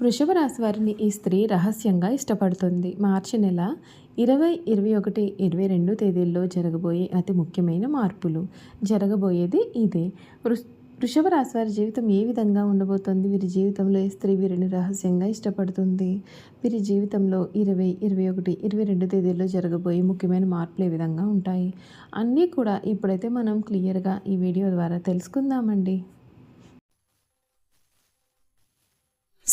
వృషభ రాశి వారిని ఈ స్త్రీ రహస్యంగా ఇష్టపడుతుంది. మార్చి నెల ఇరవై ఇరవై ఒకటి ఇరవై రెండు తేదీల్లో జరగబోయే అతి ముఖ్యమైన మార్పులు. జరగబోయేది ఇదే. వృషభ రాశి వారి జీవితం ఏ విధంగా ఉండబోతోంది? వీరి జీవితంలో ఈ స్త్రీ వీరిని రహస్యంగా ఇష్టపడుతుంది? వీరి జీవితంలో ఇరవై ఇరవై ఒకటి ఇరవై రెండు తేదీల్లో జరగబోయే ముఖ్యమైన మార్పులు ఏ విధంగా ఉంటాయి? అన్నీ కూడా ఇప్పుడైతే మనం క్లియర్గా ఈ వీడియో ద్వారా తెలుసుకుందామండి.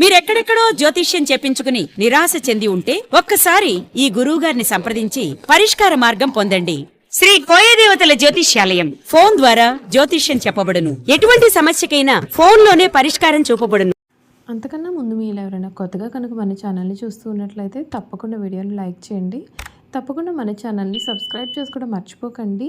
మీరెక్కడెక్కడో జ్యోతిష్యం చెప్పించుకుని నిరాశ చెంది ఉంటే ఒక్కసారి ఈ గురువు గారిని సంప్రదించి పరిష్కార మార్గం పొందండి. శ్రీ కోయదేవతల జ్యోతిష్యాలయం ఫోన్ ద్వారా జ్యోతిష్యం చెప్పబడును. ఎటువంటి సమస్యకైనా ఫోన్లోనే పరిష్కారం చూపబడును. అంతకన్నా ముందు మీరు ఎవరైనా కొత్తగా కనుక మన ఛానల్ని చూస్తూ ఉన్నట్లయితే తప్పకుండా వీడియోని లైక్ చేయండి. తప్పకుండా మన ఛానల్ని సబ్స్క్రైబ్ చేసుకోవడం మర్చిపోకండి.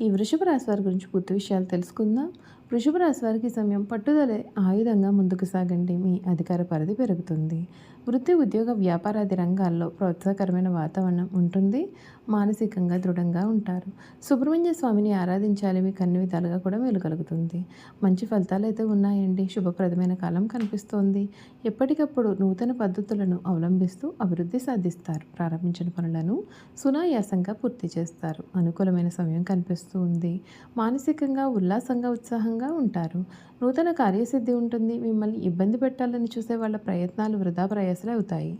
ఈ వృషభ రాశి వారి గురించి పూర్తి విషయాలు తెలుసుకుందాం. వృషభ రాశి వారికి సమయం పట్టుదలే ఆయుధంగా ముందుకు సాగండి. మీ అధికార పరిధి పెరుగుతుంది. వృత్తి ఉద్యోగ వ్యాపారాది రంగాల్లో ప్రోత్సాహకరమైన వాతావరణం ఉంటుంది. మానసికంగా దృఢంగా ఉంటారు. సుబ్రహ్మణ్య స్వామిని ఆరాధించాలి మీకు అన్ని విధాలుగా కూడా మేలు కలుగుతుంది. మంచి ఫలితాలు అయితే ఉన్నాయండి. శుభప్రదమైన కాలం కనిపిస్తోంది. ఎప్పటికప్పుడు నూతన పద్ధతులను అవలంబిస్తూ అభివృద్ధి సాధిస్తారు. ప్రారంభించిన పనులను సునాయాసంగా పూర్తి చేస్తారు. అనుకూలమైన సమయం కనిపిస్తుంది. ఉంది మానసికంగా ఉల్లాసంగా ఉత్సాహంగా ఉంటారు. నూతన కార్యసిద్ధి ఉంటుంది. మిమ్మల్ని ఇబ్బంది పెట్టాలని చూసే వాళ్ళ ప్రయత్నాలు వృధా ప్రయాసలు అవుతాయి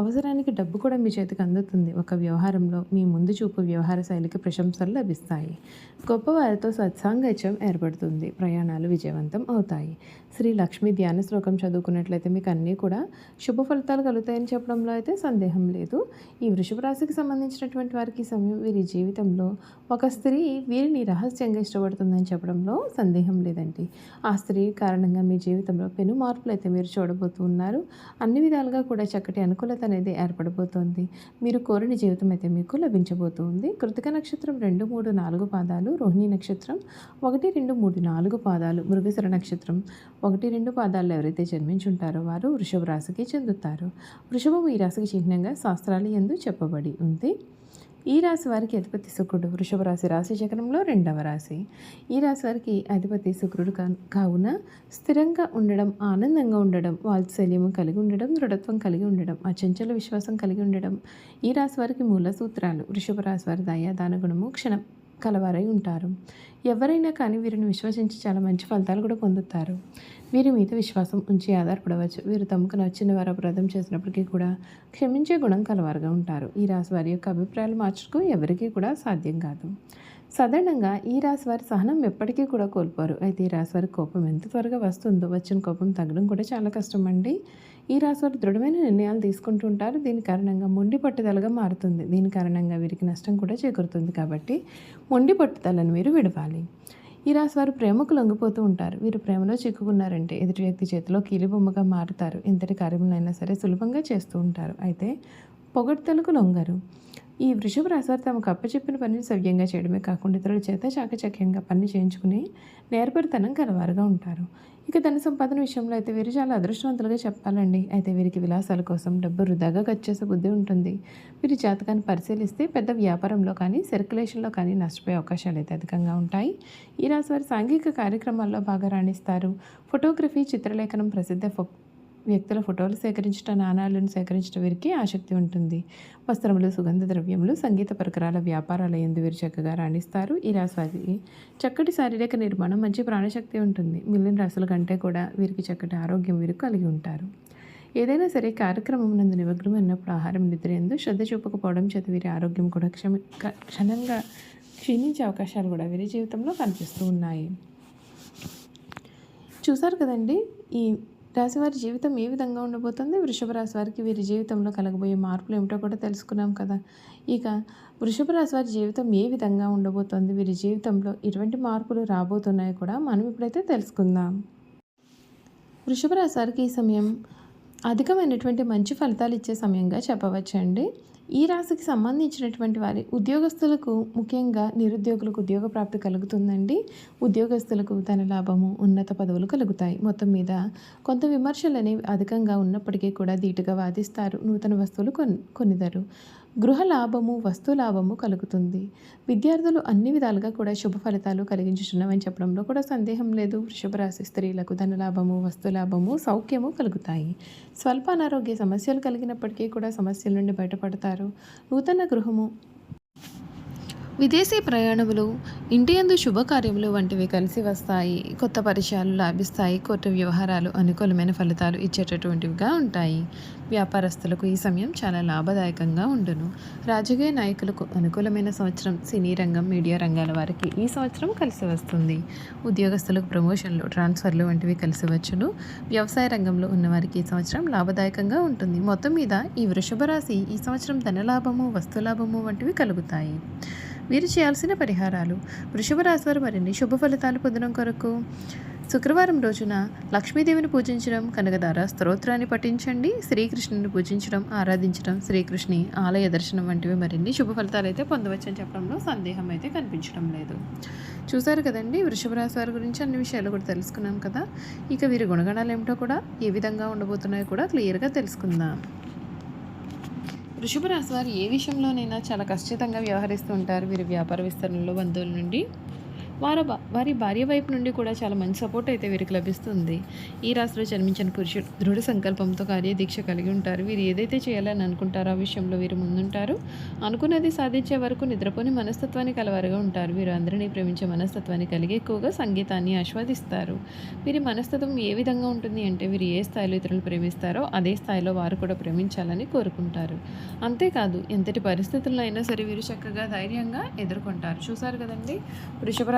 అవసరానికి డబ్బు కూడా మీ చేతికి అందుతుంది. ఒక వ్యవహారంలో మీ ముందు చూపు వ్యవహార శైలికి ప్రశంసలు లభిస్తాయి. గొప్పవారితో సత్సాంగత్యం ఏర్పడుతుంది. ప్రయాణాలు విజయవంతం అవుతాయి. శ్రీ లక్ష్మి ధ్యాన శ్లోకం చదువుకున్నట్లయితే మీకు అన్నీ కూడా శుభ ఫలితాలు కలుగుతాయని చెప్పడంలో అయితే సందేహం లేదు. ఈ వృషభ రాశికి సంబంధించినటువంటి వారికి సమయం వీరి జీవితంలో ఒక స్త్రీ వీరిని రహస్యంగా ఇష్టపడుతుందని చెప్పడంలో సందేహం లేదండి. ఆ స్త్రీ కారణంగా మీ జీవితంలో పెను మార్పులు అయితే మీరు చూడబోతున్నారు అన్ని విధాలుగా కూడా చక్కటి అనుకూలత అనేది ఏర్పడబోతోంది. మీరు కోరిన జీవితం అయితే మీకు లభించబోతుంది. కృతిక నక్షత్రం రెండు మూడు నాలుగు పాదాలు రోహిణి నక్షత్రం ఒకటి రెండు మూడు నాలుగు పాదాలు మృగశిర నక్షత్రం ఒకటి రెండు పాదాల్లో ఎవరైతే జన్మించుంటారో వారు వృషభ రాశికి చెందుతారు. వృషభం ఈ రాశికి చిహ్నంగా శాస్త్రాలు ఎందు చెప్పబడి ఉంది. ఈ రాశి వారికి అధిపతి శుక్రుడు వృషభ రాశి రాశి చక్రంలో రెండవ రాశి. ఈ రాశి వారికి అధిపతి శుక్రుడు కా- కావున స్థిరంగా ఉండడం ఆనందంగా ఉండడం వాత్సల్యము కలిగి ఉండడం దృఢత్వం కలిగి ఉండడం అచంచల విశ్వాసం కలిగి ఉండడం. ఈ రాశి వారికి మూల సూత్రాలు వృషభ రాశి వారి దయా దాన గుణము క్షణం. కలవారై ఉంటారు. ఎవరైనా కానీ వీరిని విశ్వసించి చాలా మంచి ఫలితాలు కూడా పొందుతారు. వీరి మీద విశ్వాసం ఉంచి ఆధారపడవచ్చు. వీరు తమకు నచ్చిన వారు అపరాధం చేసినప్పటికీ కూడా క్షమించే గుణం కలవారుగా ఉంటారు. ఈ రాశి వారి యొక్క అభిప్రాయాలు మార్చుకో ఎవరికీ కూడా సాధ్యం కాదు. సాధారణంగా ఈ రాశి వారి సహనం ఎప్పటికీ కూడా కోల్పోరు. అయితే ఈ రాశి వారి కోపం ఎంత త్వరగా వస్తుందో వచ్చిన కోపం తగ్గడం కూడా చాలా కష్టం అండి ఈ రాశి వారు దృఢమైన నిర్ణయాలు తీసుకుంటూ ఉంటారు. దీని కారణంగా మొండి పట్టుదలగా మారుతుంది. దీని కారణంగా వీరికి నష్టం కూడా చేకూరుతుంది కాబట్టి మొండి పట్టుదలను మీరు విడవాలి. ఈ రాశి వారు ప్రేమకు లొంగిపోతూ ఉంటారు. వీరు ప్రేమలో చిక్కుకున్నారంటే ఎదుటి వ్యక్తి చేతిలో కీలిబొమ్మగా మారుతారు. ఇంతటి కార్యములైనా సరే సులభంగా చేస్తూ ఉంటారు. అయితే పొగడ్తలకు లొంగరు. ఈ వృషభ రాశివారు తమకు అప్పచెప్పిన పనిని సవ్యంగా చేయడమే కాకుండా ఇతరుల చేత చాకచక్యంగా పని చేయించుకుని నేర్పరితనం కలవారుగా ఉంటారు. ఇక ధన సంపాదన విషయంలో అయితే వీరు చాలా అదృష్టవంతులుగా చెప్పాలండి. అయితే వీరికి విలాసాల కోసం డబ్బు వృధాగా ఖర్చు చేసే బుద్ధి ఉంటుంది. వీరి జాతకాన్ని పరిశీలిస్తే పెద్ద వ్యాపారంలో కానీ సర్క్యులేషన్లో కానీ నష్టపోయే అవకాశాలు అయితే అధికంగా ఉంటాయి. ఈ రాశి వారి సాంఘిక కార్యక్రమాల్లో బాగా రాణిస్తారు. ఫోటోగ్రఫీ చిత్రలేఖనం ప్రసిద్ధ వ్యక్తుల ఫోటోలు సేకరించట నాణాలను సేకరించడం వీరికి ఆసక్తి ఉంటుంది. వస్త్రములు సుగంధ ద్రవ్యములు సంగీత పరికరాల వ్యాపారాల ఎందు వీరు చక్కగా రాణిస్తారు. ఈ రాశి వారికి చక్కటి శారీరక నిర్మాణం మంచి ప్రాణశక్తి ఉంటుంది. మిగిలిన రాశుల కంటే కూడా వీరికి చక్కటి ఆరోగ్యం వీరు కలిగి ఉంటారు. ఏదైనా సరే కార్యక్రమం నందు నిమగ్నమైనప్పుడు ఆహారం నిద్ర ఎందు శ్రద్ధ చూపకపోవడం చేత వీరి ఆరోగ్యం కూడా క్షమ క్షణంగా క్షీణించే అవకాశాలు కూడా వీరి జీవితంలో కనిపిస్తూ ఉన్నాయి. చూసారు కదండి? ఈ రాశి వారి జీవితం ఏ విధంగా ఉండబోతుంది? వృషభ రాశి వారికి వీరి జీవితంలో కలగబోయే మార్పులు ఏమిటో కూడా తెలుసుకున్నాం కదా. ఇక వృషభ రాశి వారి జీవితం ఏ విధంగా ఉండబోతోంది? వీరి జీవితంలో ఎటువంటి మార్పులు రాబోతున్నాయో కూడా మనం ఇప్పుడైతే తెలుసుకుందాం. వృషభ రాశి వారికి ఈ సమయం అధికమైనటువంటి మంచి ఫలితాలు ఇచ్చే సమయంగా చెప్పవచ్చండి. ఈ రాశికి సంబంధించినటువంటి వారి ఉద్యోగస్తులకు ముఖ్యంగా నిరుద్యోగులకు ఉద్యోగ ప్రాప్తి కలుగుతుందండి. ఉద్యోగస్తులకు ధన లాభము ఉన్నత పదవులు కలుగుతాయి. మొత్తం మీద కొంత విమర్శలు అనేవి అధికంగా ఉన్నప్పటికీ కూడా ధీటుగా వాదిస్తారు. నూతన వస్తువులు కొన్ కొనిదరు. గృహ లాభము వస్తు లాభము కలుగుతుంది. విద్యార్థులు అన్ని విధాలుగా కూడా శుభ ఫలితాలు కలిగించుతున్నామని చెప్పడంలో కూడా సందేహం లేదు. వృషభ రాశి స్త్రీలకు ధన లాభము వస్తు లాభము సౌఖ్యము కలుగుతాయి. స్వల్ప అనారోగ్య సమస్యలు కలిగినప్పటికీ కూడా సమస్యల నుండి బయటపడతారు. నూతన గృహము విదేశీ ప్రయాణములు ఇంటి యందు శుభకార్యములు వంటివి కలిసి వస్తాయి. కొత్త పరిచయాలు లాభిస్తాయి. కొత్త వ్యవహారాలు అనుకూలమైన ఫలితాలు ఇచ్చేటటువంటివిగా ఉంటాయి. వ్యాపారస్తులకు ఈ సమయం చాలా లాభదాయకంగా ఉండును. రాజకీయ నాయకులకు అనుకూలమైన సంవత్సరం సినీ రంగం మీడియా రంగాల వారికి ఈ సంవత్సరం కలిసి వస్తుంది. ఉద్యోగస్తులకు ప్రమోషన్లు ట్రాన్స్ఫర్లు వంటివి కలిసి వచ్చును. వ్యవసాయ రంగంలో ఉన్నవారికి ఈ సంవత్సరం లాభదాయకంగా ఉంటుంది. మొత్తం మీద ఈ వృషభ రాశి ఈ సంవత్సరం ధనలాభము వస్తులాభము వంటివి కలుగుతాయి. వీరు చేయాల్సిన పరిహారాలు. వృషభ రాశి వారు మరిన్ని శుభ ఫలితాలు పొందడం కొరకు శుక్రవారం రోజున లక్ష్మీదేవిని పూజించడం కనకదార స్తోత్రాన్ని పఠించండి శ్రీకృష్ణుని పూజించడం ఆరాధించడం శ్రీకృష్ణి ఆలయ దర్శనం వంటివి మరిన్ని శుభ ఫలితాలు అయితే పొందవచ్చని చెప్పడంలో సందేహం అయితే కనిపించడం లేదు. చూసారు కదండి వృషభ రాశి వారి గురించి అన్ని విషయాలు కూడా తెలుసుకున్నాం కదా. ఇక వీరి గుణగణాలు ఏమిటో కూడా ఏ విధంగా ఉండబోతున్నాయో కూడా క్లియర్గా తెలుసుకుందాం. వృషభ రాశి వారు ఏ విషయంలోనైనా చాలా ఖచ్చితంగా వ్యవహరిస్తూ ఉంటారు. వీరి వ్యాపార విస్తరణలో బంధువుల నుండి వారి వారి భార్య వైపు నుండి కూడా చాలా మంచి సపోర్ట్ అయితే వీరికి లభిస్తుంది. ఈ రాశిలో జన్మించిన పురుషుడు దృఢ సంకల్పంతో కార్యదీక్ష కలిగి ఉంటారు. వీరు ఏదైతే చేయాలని అనుకుంటారో ఆ విషయంలో వీరు ముందుంటారు. అనుకున్నది సాధించే వరకు నిద్రపోని మనస్తత్వాన్ని కలవారుగా ఉంటారు. వీరు అందరినీ ప్రేమించే మనస్తత్వాన్ని కలిగి ఎక్కువగా సంగీతాన్ని ఆస్వాదిస్తారు. వీరి మనస్తత్వం ఏ విధంగా ఉంటుంది అంటే వీరు ఏ స్థాయిలో ఇతరులు ప్రేమిస్తారో అదే స్థాయిలో వారు కూడా ప్రేమించాలని కోరుకుంటారు. అంతేకాదు ఎంతటి పరిస్థితుల్లో అయినా సరే వీరు చక్కగా ధైర్యంగా ఎదుర్కొంటారు. చూసారు కదండి? వృషభ